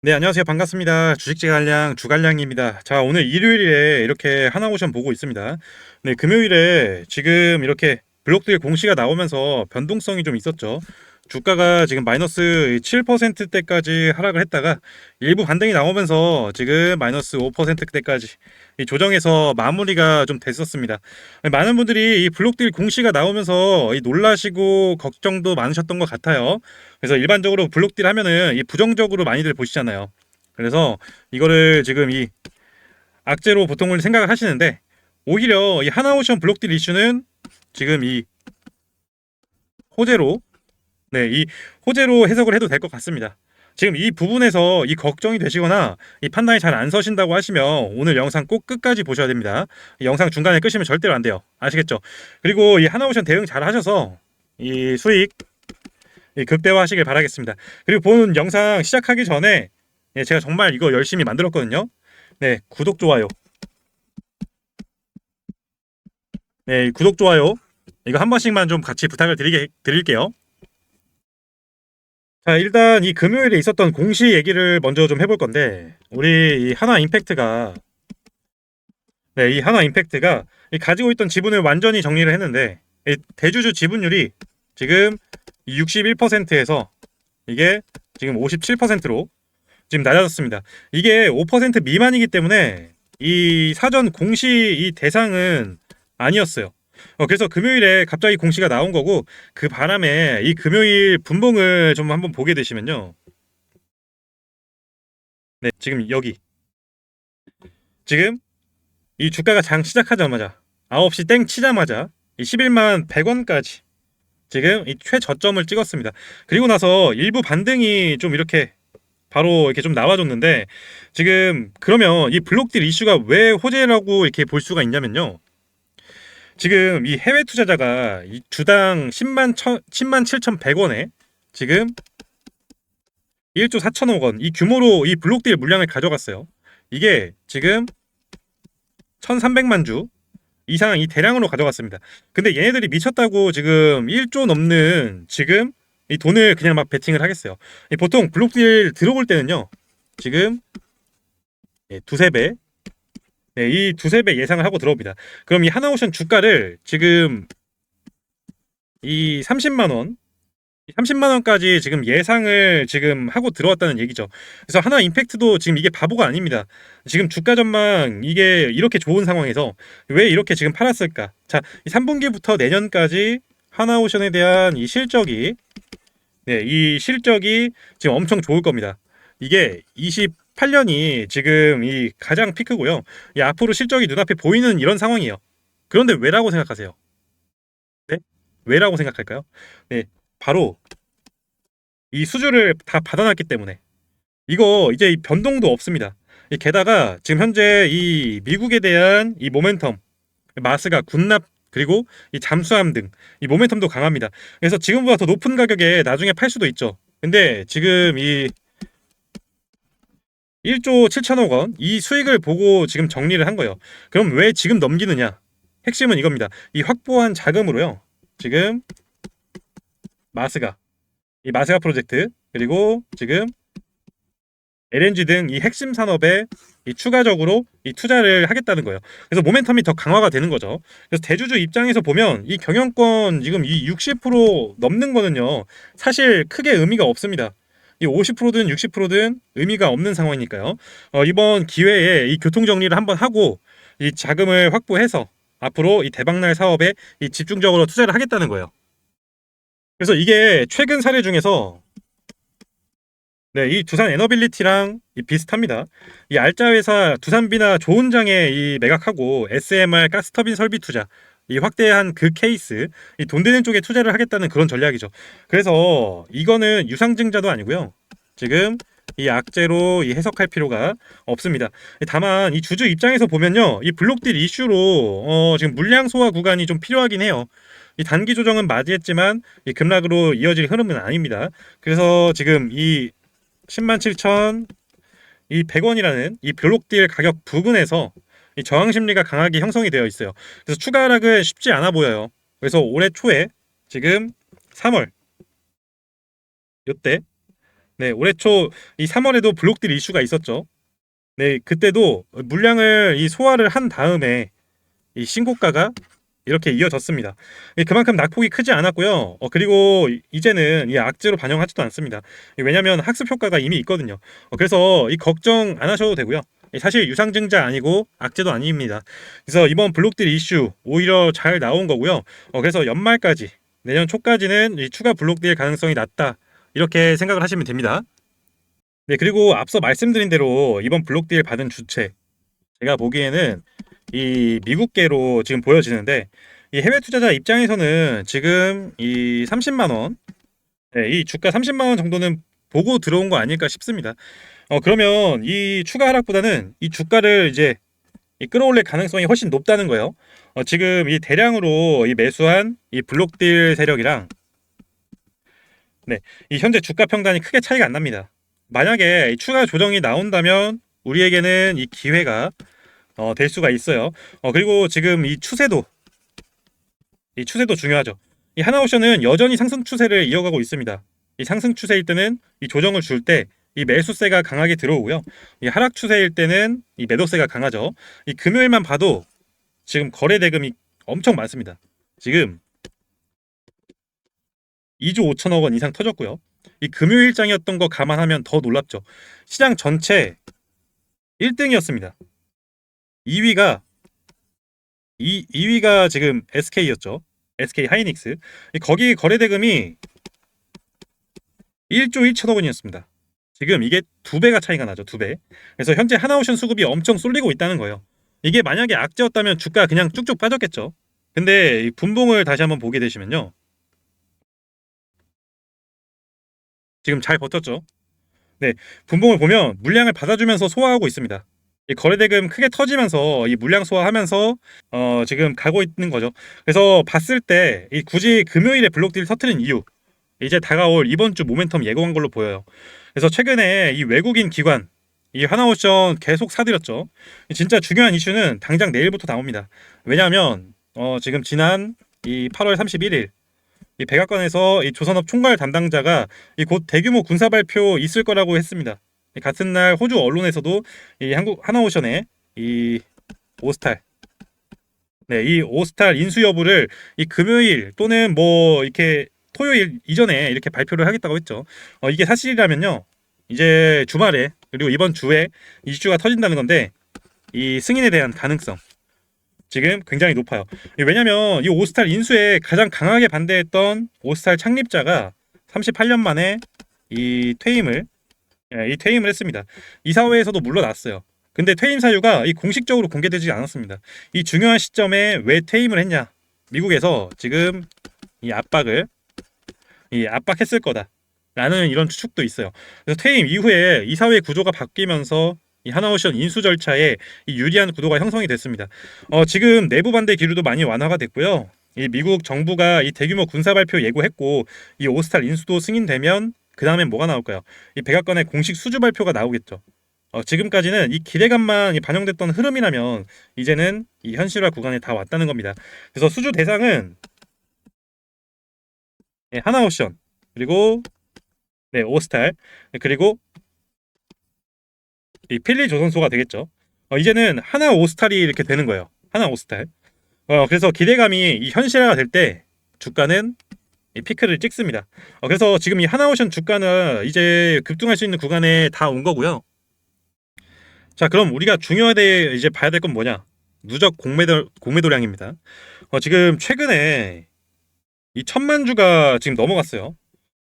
네, 안녕하세요. 반갑습니다. 주식지 관량 주관량입니다. 자, 오늘 일요일에 이렇게 하나오션 보고 있습니다. 네, 금요일에 지금 이렇게 블록들 공시가 나오면서 변동성이 좀 있었죠. 주가가 지금 마이너스 7%대까지 하락을 했다가 일부 반등이 나오면서 지금 마이너스 5%대까지 이 조정에서 마무리가 좀 됐었습니다. 많은 분들이 이 블록딜 공시가 나오면서 이 놀라시고 걱정도 많으셨던 것 같아요. 그래서 일반적으로 블록딜 하면은 이 부정적으로 많이들 보시잖아요. 그래서 이거를 지금 이 악재로 보통을 생각을 하시는데 오히려 이 하나오션 블록딜 이슈는 지금 이 호재로 네, 이 호재로 해석을 해도 될 것 같습니다. 지금 이 부분에서 이 걱정이 되시거나 이 판단이 잘 안 서신다고 하시면 오늘 영상 꼭 끝까지 보셔야 됩니다. 이 영상 중간에 끄시면 절대로 안 돼요. 아시겠죠? 그리고 이 하나오션 대응 잘 하셔서 이 수익 이 극대화하시길 바라겠습니다. 그리고 본 영상 시작하기 전에 예, 제가 정말 이거 열심히 만들었거든요. 네, 구독 좋아요. 네, 구독 좋아요. 이거 한 번씩만 좀 같이 부탁을 드리게 드릴게요. 자, 일단 이 금요일에 있었던 공시 얘기를 먼저 좀 해볼 건데, 우리 이 하나 임팩트가, 네, 이 하나 임팩트가 이 가지고 있던 지분을 완전히 정리를 했는데, 이 대주주 지분율이 지금 61%에서 이게 지금 57%로 지금 낮아졌습니다. 이게 5% 미만이기 때문에 이 사전 공시 이 대상은 아니었어요. 어, 그래서 금요일에 갑자기 공시가 나온 거고 그 바람에 이 금요일 분봉을 좀 한번 보게 되시면요. 네, 지금 여기 지금 이 주가가 장 시작하자마자 9시 땡 치자마자 이 11만 100원까지 지금 이 최저점을 찍었습니다. 그리고 나서 일부 반등이 좀 이렇게 바로 이렇게 좀 나와줬는데 지금 그러면 이 블록딜 이슈가 왜 호재라고 이렇게 볼 수가 있냐면요. 지금 이 해외 투자자가 이 주당 10만 10만 7,100원에 지금 1조 4천억 원 이 규모로 이 블록딜 물량을 가져갔어요. 이게 지금 1,300만 주 이상 이 대량으로 가져갔습니다. 근데 얘네들이 미쳤다고 지금 1조 넘는 지금 이 돈을 그냥 막 베팅을 하겠어요. 보통 블록딜 들어올 때는요. 지금 예, 두세 배 네, 이 두세 배 예상을 하고 들어옵니다. 그럼 이 하나오션 주가를 지금 이 30만 원, 30만 원까지 지금 예상을 지금 하고 들어왔다는 얘기죠. 그래서 하나 임팩트도 지금 이게 바보가 아닙니다. 지금 주가 전망 이게 이렇게 좋은 상황에서 왜 이렇게 지금 팔았을까? 자, 이 3분기부터 내년까지 하나오션에 대한 이 실적이 네, 이 실적이 지금 엄청 좋을 겁니다. 이게 20 8년이 지금 이 가장 피크고요. 이 앞으로 실적이 눈앞에 보이는 이런 상황이에요. 그런데 왜라고 생각하세요? 네? 왜라고 생각할까요? 네, 바로 이 수주를 다 받아놨기 때문에 이거 이제 변동도 없습니다. 게다가 지금 현재 이 미국에 대한 이 모멘텀 마스가 군납 그리고 이 잠수함 등 이 모멘텀도 강합니다. 그래서 지금보다 더 높은 가격에 나중에 팔 수도 있죠. 근데 지금 이 1조 7천억 원 이 수익을 보고 지금 정리를 한 거예요. 그럼 왜 지금 넘기느냐? 핵심은 이겁니다. 이 확보한 자금으로요. 지금 마스가 이 마스가 프로젝트 그리고 지금 LNG 등 이 핵심 산업에 이 추가적으로 이 투자를 하겠다는 거예요. 그래서 모멘텀이 더 강화가 되는 거죠. 그래서 대주주 입장에서 보면 이 경영권 지금 이 60% 넘는 거는요. 사실 크게 의미가 없습니다. 이 50%든 60%든 의미가 없는 상황이니까요. 어, 이번 기회에 이 교통 정리를 한번 하고 이 자금을 확보해서 앞으로 이 대박날 사업에 이 집중적으로 투자를 하겠다는 거예요. 그래서 이게 최근 사례 중에서 네, 이 두산 에너빌리티랑 이 비슷합니다. 이 알짜 회사 두산비나 좋은장에 이 매각하고 SMR 가스터빈 설비 투자 이 확대한 그 케이스, 이 돈 되는 쪽에 투자를 하겠다는 그런 전략이죠. 그래서 이거는 유상증자도 아니고요. 지금 이 악재로 이 해석할 필요가 없습니다. 다만 이 주주 입장에서 보면요, 이 블록딜 이슈로 어 지금 물량 소화 구간이 좀 필요하긴 해요. 이 단기 조정은 맞이했지만 이 급락으로 이어질 흐름은 아닙니다. 그래서 지금 이 10만 7천 이 100원이라는 이 블록딜 가격 부근에서 이 저항 심리가 강하게 형성이 되어 있어요. 그래서 추가 하락은 쉽지 않아 보여요. 그래서 올해 초에 지금 3월 이때 네, 올해 초 이 3월에도 블록딜 이슈가 있었죠. 네, 그때도 물량을 이 소화를 한 다음에 이 신고가가 이렇게 이어졌습니다. 이 그만큼 낙폭이 크지 않았고요. 어, 그리고 이- 이제는 이 악재로 반영하지도 않습니다. 이 왜냐하면 학습 효과가 이미 있거든요. 어, 그래서 이 걱정 안 하셔도 되고요. 이 사실 유상증자 아니고 악재도 아닙니다. 그래서 이번 블록딜 이슈 오히려 잘 나온 거고요. 어, 그래서 연말까지 내년 초까지는 이 추가 블록딜 가능성이 낮다 이렇게 생각을 하시면 됩니다. 네 그리고 앞서 말씀드린 대로 이번 블록딜 받은 주체 제가 보기에는 이 미국계로 지금 보여지는데 이 해외 투자자 입장에서는 지금 이 30만 원, 네, 이 주가 30만 원 정도는 보고 들어온 거 아닐까 싶습니다. 어 그러면 이 추가 하락보다는 이 주가를 이제 이 끌어올릴 가능성이 훨씬 높다는 거예요. 어, 지금 이 대량으로 이 매수한 이 블록딜 세력이랑 네, 이 현재 주가 평단이 크게 차이가 안 납니다. 만약에 이 추가 조정이 나온다면 우리에게는 이 기회가 어, 될 수가 있어요. 어, 그리고 지금 이 추세도 이 추세도 중요하죠. 이 하나오션은 여전히 상승 추세를 이어가고 있습니다. 이 상승 추세일 때는 이 조정을 줄 때 이 매수세가 강하게 들어오고요. 이 하락 추세일 때는 이 매도세가 강하죠. 이 금요일만 봐도 지금 거래 대금이 엄청 많습니다. 지금 2조 5천억 원 이상 터졌고요. 이 금요일장이었던 거 감안하면 더 놀랍죠. 시장 전체 1등이었습니다. 2위가 이 2위가 지금 SK였죠. SK 하이닉스. 이 거기 거래 대금이 1조 1천억 원이었습니다. 지금 이게 두 배가 차이가 나죠. 두 배. 그래서 현재 하나오션 수급이 엄청 쏠리고 있다는 거예요. 이게 만약에 악재였다면 주가 그냥 쭉쭉 빠졌겠죠. 근데 이 분봉을 다시 한번 보게 되시면요. 지금 잘 버텼죠. 네, 분봉을 보면 물량을 받아주면서 소화하고 있습니다. 이 거래대금 크게 터지면서 이 물량 소화하면서 어, 지금 가고 있는 거죠. 그래서 봤을 때 이 굳이 금요일에 블록딜 터트린 이유 이제 다가올 이번 주 모멘텀 예고한 걸로 보여요. 그래서 최근에 이 외국인 기관 이 하나오션 계속 사들였죠. 진짜 중요한 이슈는 당장 내일부터 나옵니다. 왜냐하면 어, 지금 지난 이 8월 31일 이 백악관에서 이 조선업 총괄 담당자가 이 곧 대규모 군사 발표 있을 거라고 했습니다. 이 같은 날 호주 언론에서도 이 한국 하나오션의 이 오스탈 네, 이 오스탈 인수 여부를 이 금요일 또는 뭐 이렇게 토요일 이전에 이렇게 발표를 하겠다고 했죠. 어, 이게 사실이라면요. 이제 주말에 그리고 이번 주에 이슈가 터진다는 건데 이 승인에 대한 가능성 지금 굉장히 높아요. 왜냐면 이 오스탈 인수에 가장 강하게 반대했던 오스탈 창립자가 38년 만에 이 퇴임을 예, 이 퇴임을 했습니다. 이사회에서도 물러났어요. 근데 퇴임 사유가 이 공식적으로 공개되지 않았습니다. 이 중요한 시점에 왜 퇴임을 했냐? 미국에서 지금 이 압박을 이 압박했을 거다라는 이런 추측도 있어요. 그래서 퇴임 이후에 이사회 구조가 바뀌면서 이 하나오션 인수 절차에 이 유리한 구도가 형성이 됐습니다. 어, 지금 내부 반대 기류도 많이 완화가 됐고요. 이 미국 정부가 이 대규모 군사 발표 예고했고 이 오스탈 인수도 승인되면 그 다음엔 뭐가 나올까요? 이 백악관의 공식 수주 발표가 나오겠죠. 어, 지금까지는 이 기대감만 이 반영됐던 흐름이라면 이제는 이 현실화 구간에 다 왔다는 겁니다. 그래서 수주 대상은 네, 하나오션 그리고 네 오스탈 그리고 이 필리 조선소가 되겠죠. 어, 이제는 하나 오스탈이 이렇게 되는 거예요. 하나 오스탈. 어, 그래서 기대감이 이 현실화가 될 때 주가는 이 피크를 찍습니다. 어, 그래서 지금 이 하나오션 주가는 이제 급등할 수 있는 구간에 다 온 거고요. 자, 그럼 우리가 중요하게 이제 봐야 될 건 뭐냐? 누적 공매도 공매도량입니다. 어, 지금 최근에 이 천만 주가 지금 넘어갔어요.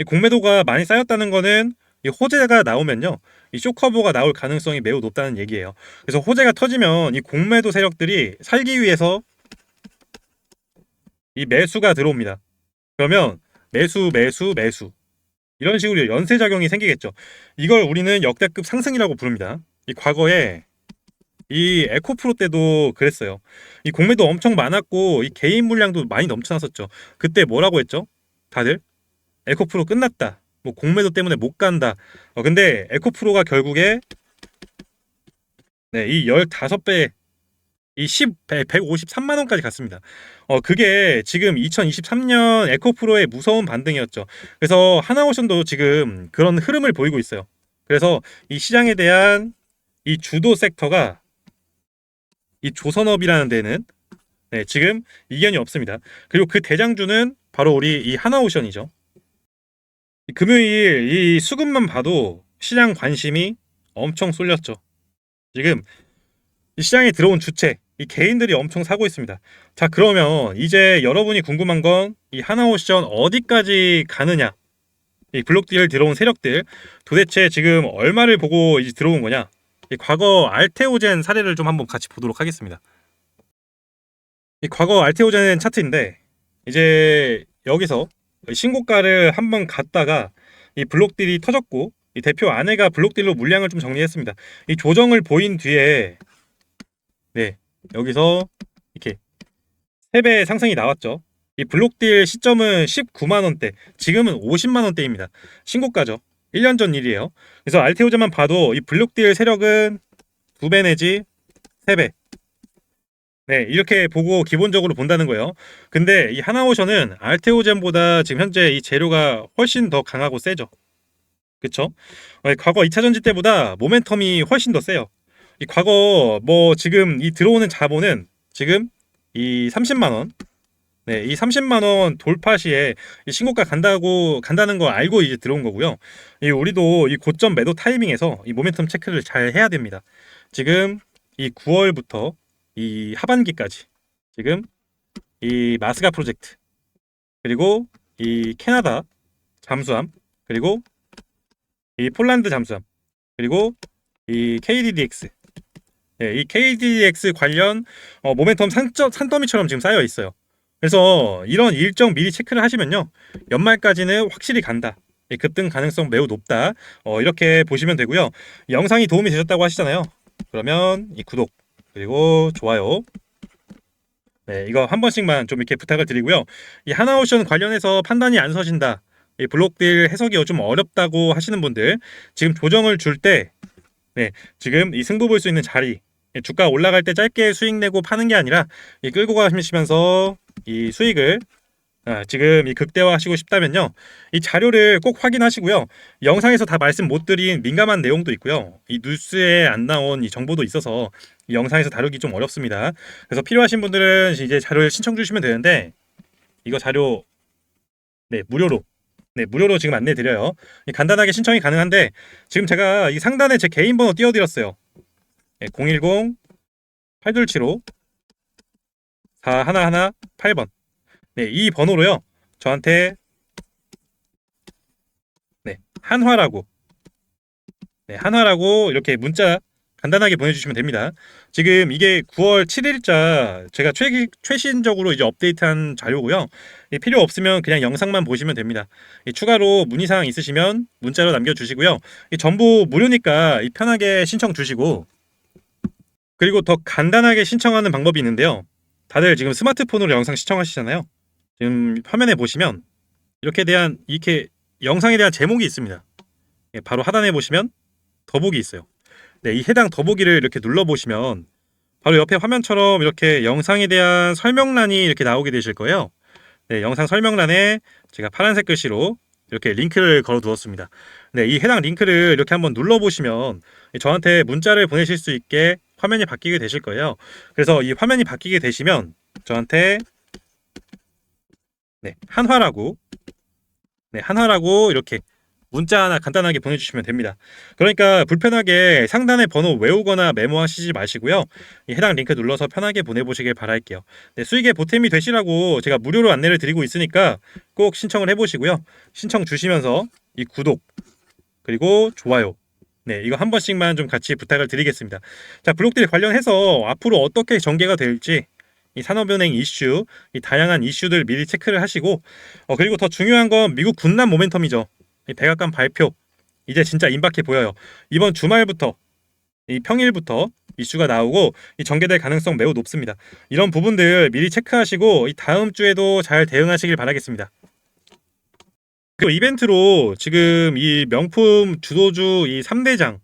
이 공매도가 많이 쌓였다는 거는 이 호재가 나오면요. 이 쇼커버가 나올 가능성이 매우 높다는 얘기예요. 그래서 호재가 터지면 이 공매도 세력들이 살기 위해서 이 매수가 들어옵니다. 그러면 매수, 매수, 매수 이런 식으로 연쇄 작용이 생기겠죠. 이걸 우리는 역대급 상승이라고 부릅니다. 이 과거에 이 에코프로 때도 그랬어요. 이 공매도 엄청 많았고 이 개인 물량도 많이 넘쳐났었죠. 그때 뭐라고 했죠? 다들 에코프로 끝났다. 뭐 공매도 때문에 못 간다. 어, 근데 에코프로가 결국에 네, 이 15배 이 10, 153만 원까지 갔습니다. 어 그게 지금 2023년 에코프로의 무서운 반등이었죠. 그래서 하나오션도 지금 그런 흐름을 보이고 있어요. 그래서 이 시장에 대한 이 주도 섹터가 이 조선업이라는 데는 네, 지금 이견이 없습니다. 그리고 그 대장주는 바로 우리 이 하나오션이죠. 이 금요일 이 수급만 봐도 시장 관심이 엄청 쏠렸죠. 지금 이 시장에 들어온 주체, 이 개인들이 엄청 사고 있습니다. 자, 그러면 이제 여러분이 궁금한 건 이 하나오션 어디까지 가느냐? 이 블록딜 들어온 세력들 도대체 지금 얼마를 보고 이제 들어온 거냐? 이 과거 알테오젠 사례를 좀 한번 같이 보도록 하겠습니다. 이 과거 알테오젠 차트인데 이제 여기서 신고가를 한번 갔다가 이 블록딜이 터졌고 이 대표 아내가 블록딜로 물량을 좀 정리했습니다. 이 조정을 보인 뒤에 네 여기서 이렇게 3배 상승이 나왔죠. 이 블록딜 시점은 19만 원대, 지금은 50만 원대입니다. 신고가죠. 1년 전 일이에요. 그래서 알테오젠만 봐도 이 블록딜 세력은 2배 내지 3배. 네, 이렇게 보고 기본적으로 본다는 거예요. 근데 이 하나오션은 알테오젠보다 지금 현재 이 재료가 훨씬 더 강하고 세죠. 그쵸? 어, 과거 2차 전지 때보다 모멘텀이 훨씬 더 세요. 이 과거 뭐 지금 이 들어오는 자본은 지금 이 30만 원, 네, 이 30만 원 돌파 시에 이 신고가 간다고 간다는 거 알고 이제 들어온 거고요. 이 우리도 이 고점 매도 타이밍에서 이 모멘텀 체크를 잘 해야 됩니다. 지금 이 9월부터 이 하반기까지 지금 이 마스가 프로젝트 그리고 이 캐나다 잠수함 그리고 이 폴란드 잠수함 그리고 이 KDDX 네, 이 KDDX 관련 어, 모멘텀 산점, 산더미처럼 지금 쌓여 있어요. 그래서 이런 일정 미리 체크를 하시면요 연말까지는 확실히 간다. 예, 급등 가능성 매우 높다. 어, 이렇게 보시면 되고요. 영상이 도움이 되셨다고 하시잖아요. 그러면 이 구독 그리고 좋아요. 네, 이거 한 번씩만 좀 이렇게 부탁을 드리고요. 이 하나오션 관련해서 판단이 안 서신다. 이 블록딜 해석이 좀 어렵다고 하시는 분들 지금 조정을 줄 때 네, 지금 이 승부 볼 수 있는 자리 예, 주가 올라갈 때 짧게 수익 내고 파는 게 아니라 이 끌고 가시면서 이 수익을 아, 지금 이 극대화하시고 싶다면요. 이 자료를 꼭 확인하시고요. 영상에서 다 말씀 못 드린 민감한 내용도 있고요. 이 뉴스에 안 나온 이 정보도 있어서 이 영상에서 다루기 좀 어렵습니다. 그래서 필요하신 분들은 이제 자료를 신청 주시면 되는데 이거 자료 네 무료로 네 무료로 지금 안내 드려요. 간단하게 신청이 가능한데 지금 제가 이 상단에 제 개인 번호 띄워 드렸어요. 네, 010 8275 4118 8번. 네, 이 번호로요. 저한테 네, 한화라고 네, 한화라고 이렇게 문자 간단하게 보내주시면 됩니다. 지금 이게 9월 7일자 제가 최, 최신적으로 이제 업데이트한 자료고요. 필요 없으면 그냥 영상만 보시면 됩니다. 추가로 문의사항 있으시면 문자로 남겨주시고요. 전부 무료니까 편하게 신청 주시고 그리고 더 간단하게 신청하는 방법이 있는데요. 다들 지금 스마트폰으로 영상 시청하시잖아요. 지금 화면에 보시면 이렇게 대한 이렇게 영상에 대한 제목이 있습니다. 예, 바로 하단에 보시면 더보기 있어요. 네, 이 해당 더보기를 이렇게 눌러 보시면 바로 옆에 화면처럼 이렇게 영상에 대한 설명란이 이렇게 나오게 되실 거예요. 네, 영상 설명란에 제가 파란색 글씨로 이렇게 링크를 걸어 두었습니다. 네, 이 해당 링크를 이렇게 한번 눌러 보시면 저한테 문자를 보내실 수 있게 화면이 바뀌게 되실 거예요. 그래서 이 화면이 바뀌게 되시면 저한테 네, 한화라고 네, 한화라고 이렇게 문자 하나 간단하게 보내주시면 됩니다. 그러니까 불편하게 상단의 번호 외우거나 메모하시지 마시고요. 해당 링크 눌러서 편하게 보내보시길 바랄게요. 네, 수익의 보탬이 되시라고 제가 무료로 안내를 드리고 있으니까 꼭 신청을 해보시고요. 신청 주시면서 이 구독 그리고 좋아요 네, 이거 한 번씩만 좀 같이 부탁을 드리겠습니다. 자, 블록딜 관련해서 앞으로 어떻게 전개가 될지 이 산업은행 이슈, 이 다양한 이슈들 미리 체크를 하시고 어, 그리고 더 중요한 건 미국 군남 모멘텀이죠. 이 백악관 발표 이제 진짜 임박해 보여요. 이번 주말부터 이 평일부터 이슈가 나오고 이 전개될 가능성 매우 높습니다. 이런 부분들 미리 체크하시고 이 다음 주에도 잘 대응하시길 바라겠습니다. 그리고 이벤트로 지금 이 명품 주도주 이 3대장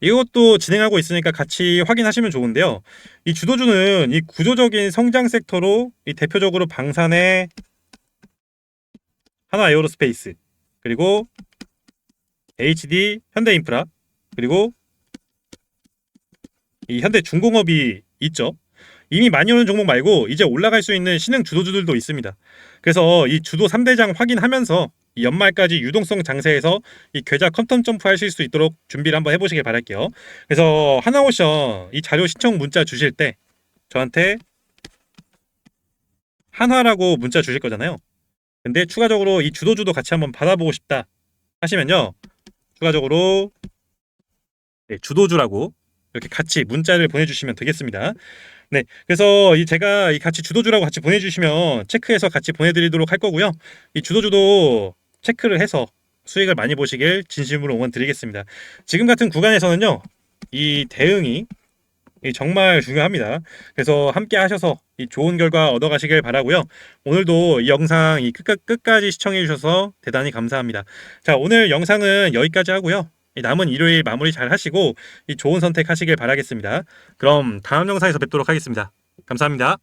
이것도 진행하고 있으니까 같이 확인하시면 좋은데요. 이 주도주는 이 구조적인 성장 섹터로 이 대표적으로 방산의 하나 에어로스페이스 그리고 HD 현대인프라 그리고 이 현대중공업이 있죠. 이미 많이 오는 종목 말고 이제 올라갈 수 있는 신흥 주도주들도 있습니다. 그래서 이 주도 3대장 확인하면서 이 연말까지 유동성 장세에서 이 계좌 컴텀 점프 하실 수 있도록 준비를 한번 해보시길 바랄게요. 그래서 하나오션 이 자료 신청 문자 주실 때 저한테 한화라고 문자 주실 거잖아요. 근데 추가적으로 이 주도주도 같이 한번 받아보고 싶다 하시면요. 추가적으로 네, 주도주라고 이렇게 같이 문자를 보내주시면 되겠습니다. 네, 그래서 이 제가 이 같이 주도주라고 같이 보내주시면 체크해서 같이 보내드리도록 할 거고요. 이 주도주도 체크를 해서 수익을 많이 보시길 진심으로 응원 드리겠습니다. 지금 같은 구간에서는요, 이 대응이 이 정말 중요합니다. 그래서 함께 하셔서 이 좋은 결과 얻어가시길 바라고요. 오늘도 이 영상 끝까지 시청해 주셔서 대단히 감사합니다. 자, 오늘 영상은 여기까지 하고요. 이 남은 일요일 마무리 잘 하시고 이 좋은 선택 하시길 바라겠습니다. 그럼 다음 영상에서 뵙도록 하겠습니다. 감사합니다.